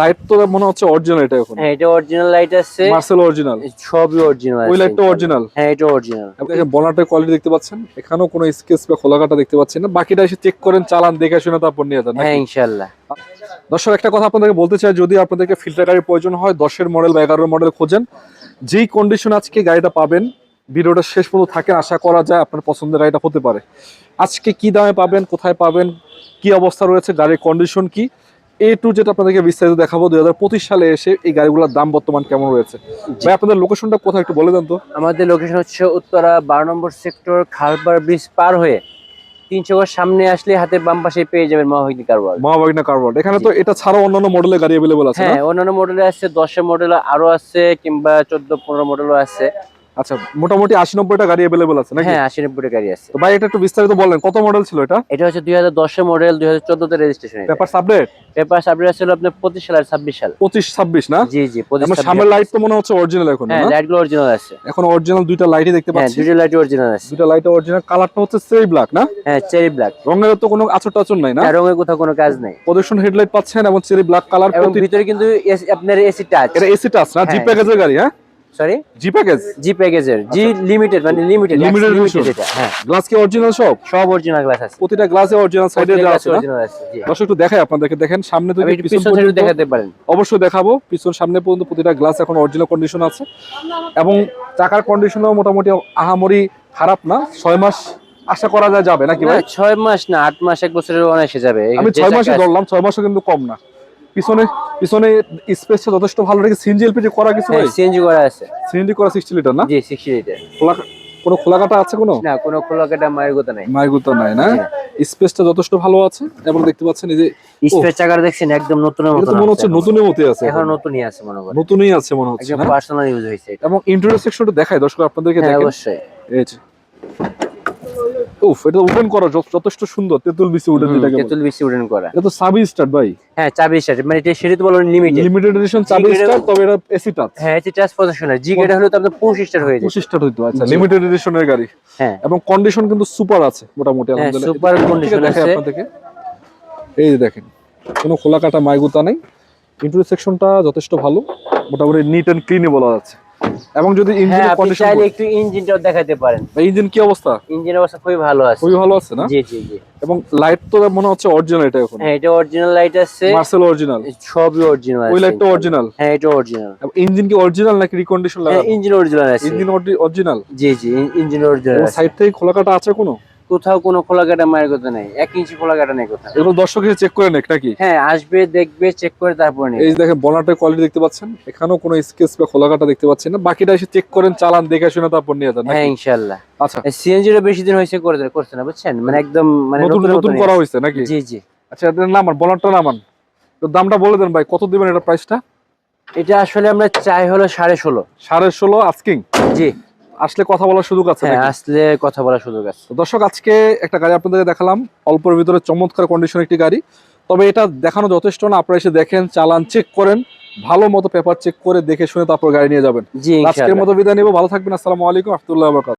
Light তো মনে হচ্ছে অরিজিনাল এটা এখন। হ্যাঁ এটা অরিজিনাল লাইট আছে। মার্সেল অরিজিনাল সবই অরিজিনাল ওই লাইটটা অরিজিনাল হ্যাঁ এটা অরিজিনাল আপনি বনাটের কোয়ালিটি দেখতে পাচ্ছেন। এখানেও কোনো স্কেচ বা খোলাকাটা দেখতে পাচ্ছেন না। বাকিটা এসে চেক করেন চালান দেখে শুনে তারপর নিয়ে যান হ্যাঁ নাকি? ইনশাল্লাহ দর্শক একটা কথা আপনাদেরকে বলতে চাই যদি আপনাদেরকে ফিল্টার গাড়ির প্রয়োজন হয় দশের মডেল বা এগারোর মডেল খোঁজেন যেই কন্ডিশন আজকে গাড়িটা পাবেন ভিডিওটা শেষ পর্যন্ত থাকে আশা করা যায় আপনার পছন্দের গাড়িটা হতে পারে। আজকে কি দামে পাবেন কোথায় পাবেন কি অবস্থা রয়েছে গাড়ির কন্ডিশন কি? এ টু যেটা আপনাদেরকে বিস্তারিত দেখাবো দুই হাজার পঁচিশ সালে এসে এই গাড়িগুলোর দাম বর্তমান কেমন রয়েছে? ভাই আপনাদের লোকেশনটা কোথায় একটু বলে দেন তো। আমাদের লোকেশন হচ্ছে উত্তরা বারো নম্বর সেক্টর খালপার ব্রিজ পার হয়ে তিনশো গজ সামনে আসলে হাতের বাম পাশে পেয়ে যাবেন মহাহিনী কারবার মহাবাগিনা কারওয়ার্ড এখানে তো এটা ছাড়াও অন্যান্য মডেলের গাড়ি অ্যাভেলেবল আছে হ্যাঁ অন্যান্য মডেলে আছে দশের মডেল আরও আছে কিংবা চোদ্দ পনেরো মডেলও আছে। আচ্ছা মোটামুটি আশি নব্বইটা গাড়ি অ্যাভেলেবল আছে নাকি? হ্যাঁ আশি নব্বই গাড়ি আছে। তো ভাই এটা একটু বিস্তারিত বলেন কত মডেল ছিল এটা? এটা হচ্ছে দুই হাজার দশের মডেল দুই হাজার চোদ্দতে রেজিস্ট্রেশন পেপার সাবডেট পেপার সাবজেক্ট ছিল আপনার পঁচিশ সাল ছাব্বিশ সাল। পঁচিশ ছাব্বিশ না? জি জি আমার সামনের লাইট তো মনে হচ্ছে অরিজিনাল এখন হ্যাঁ লাইটগুলো অরিজিনাল আছে। এখন অরিজিনাল দুইটা লাইটই দেখতে হ্যাঁ পাচ্ছি। দুটো লাইট অরিজিনাল আছে। দুইটা লাইট অরিজিনাল কালারটা হচ্ছে সেই ব্ল্যাক না? হ্যাঁ চেরি ব্ল্যাক রঙের তো কোনো আচর টাচর নাই না? হ্যাঁ রঙের কোথাও কোনো কাজ নেই। প্রদর্শন হেডলাইট পাচ্ছেন এবং চেরি ব্ল্যাক কালার ভিতরে কিন্তু আপনার এসি টাচ এটা এসি টাচ না? জি প্যাকেজের গাড়ি হ্যাঁ? সরি জি প্যাকেজ জি প্যাকেজের জি লিমিটেড মানে লিমিটেড লিমিটেড এটা হ্যাঁ। গ্লাস কি অরিজিনাল সব সব অরিজিনাল গ্লাস আছে। প্রতিটা গ্লাসে অরিজিনাল সাইডে যা আছে অরিজিনাল আছে দর্শক একটু দেখাই আপনাদেরকে। দেখেন সামনে পিছন দেখাতে পারেন। অবশ্যই দেখাবো। পিছন সামনে পর্যন্ত প্রতিটা গ্লাস এখন অরিজিনাল কন্ডিশন আছে। এবং চাকার কন্ডিশনও মোটামুটি আহামরি খারাপ না। ছয় মাস আশা করা যায় যাবে নাকি ভাই? ছয় মাস না আট মাস এক বছরের অনায়াসে যাবে। আমি ছয় মাসে ধরলাম ছয় মাসও কিন্তু কম না। পিছনে পিছনে স্পেসটা যথেষ্ট ভালো রেখে সিএনজি এলপিজি করা কিছু হ্যাঁ ভাই সিএনজি করা আছে। সিএনজি করা সিক্সটি লিটার না? জি সিক্সটি লিটার খোলা কোনো খোলাকাটা আছে কোনো? না কোনো খোলা কাটা মায়ের কথা নাই। মাইগুতো নাই না? স্পেসটা যথেষ্ট ভালো আছে এবং দেখতে পাচ্ছেন এই যে স্পেস চাকার দেখছেন একদম নতুনের মতো মনে হচ্ছে নতুনের মতো আছে এখন নতুনই আছে মনে করেন। নতুনই আছে মনে হচ্ছে একদম পার্সোনাল ইউজ হয়েছে এবং ইন্টারিয়র সেকশনটা দেখায় দর্শক আপনাদেরকে হ্যাঁ দেখেন। অবশ্যই। এই যে উফ এটা ওপেন করা যথেষ্ট সুন্দর তেতুল বিসি যেটাকে বলে। তেতুল বেশি উডেন করা। এটা তো সাবি স্টার্ট ভাই। হ্যাঁ চাবি স্টার্ট মানে এটা সেটা তো বলো লিমিটেড লিমিটেড এডিশন স্টার্ট তবে এটা এসি টাচ হ্যাঁ এটা টাচ প্রদর্শনের জি গেট হলে তো আপনার স্টার হয়ে যায়। স্টার্ট হইতো আচ্ছা লিমিটেড এডিশনের গাড়ি। হ্যাঁ। এবং কন্ডিশন কিন্তু সুপার আছে মোটামুটি হ্যাঁ, আলহামদুলিল্লাহ। condition দেখাই আছে। আপনাদেরকে। এই যে দেখেন কোনো খোলা কাটা মাইগুতা নেই। ইন্টারিয়র সেকশনটা যথেষ্ট ভালো মোটামুটি নিট এন্ড ক্লিনই বলা যাচ্ছে। এবং যদি হ্যাঁ ইঞ্জিনের কন্ডিশন চাইলে একটু ইঞ্জিনটাও দেখাতে পারেন। ইঞ্জিন কি অবস্থা? ইঞ্জিনের অবস্থা খুবই ভালো আছে। খুবই ভালো আছে না? জি জি জি। এবং লাইট তো মনে হচ্ছে অরিজিনাল এটা এখন। হ্যাঁ এটা অরিজিনাল লাইট আছে। মার্সেল অরিজিনাল সবই অরিজিনাল ওই লাইটটা অরিজিনাল হ্যাঁ এটা অরিজিনাল ইঞ্জিন কি অরিজিনাল নাকি রিকন্ডিশন লাগা ইঞ্জিন অরিজিনাল আছে। ইঞ্জিন অরিজিনাল জি জি ইঞ্জিন অরিজিনাল সাইড থেকে খোলা কাটা আছে কোনো কোথাও কোনো খোলা কাটা মায়ের কথা নেই এক ইঞ্চি খোলা কাটা নেই কোথাও। এগুলো দর্শক এসে চেক করে নেক নাকি? হ্যাঁ আসবে দেখবে চেক করে তারপর নিবে। এই যে দেখেন বনাটের কোয়ালিটি দেখতে পাচ্ছেন? এখানেও কোনো স্কেচ বা খোলা কাটা দেখতে পাচ্ছেন না। বাকিটা এসে চেক করেন চালান দেখে শুনে তারপর নিয়ে যান হ্যাঁ ইনশাআল্লাহ। আচ্ছা। সিএনজি র বেশি দিন হয়েছে করে করছে না বুঝছেন? মানে একদম মানে নতুন নতুন করা। হয়েছে নাকি? জি জি। আচ্ছা এটার নামান বনারটা নামান। তো দামটা বলে দেন ভাই কত দিবেন এটা প্রাইসটা এটা আসলে আমরা চাই হলো সাড়ে ষোলো। সাড়ে ষোলো আস্কিং জি। আসলে কথা বলার সুযোগ আছে হ্যাঁ আসলে কথা বলার সুযোগ আছে। দর্শক আজকে একটা গাড়ি আপনাদেরকে দেখালাম। অল্পের ভিতরে চমৎকার কন্ডিশন একটি গাড়ি। তবে এটা দেখানো যথেষ্ট না। আপনারা এসে দেখেন চালান চেক করেন ভালো মতো পেপার চেক করে দেখে শুনে তারপর গাড়ি নিয়ে যাবেন। আজকের মতো বিদায় নিব। ভালো থাকবেন। আসসালামু আলাইকুম রহমতুল্লাহ বরকাত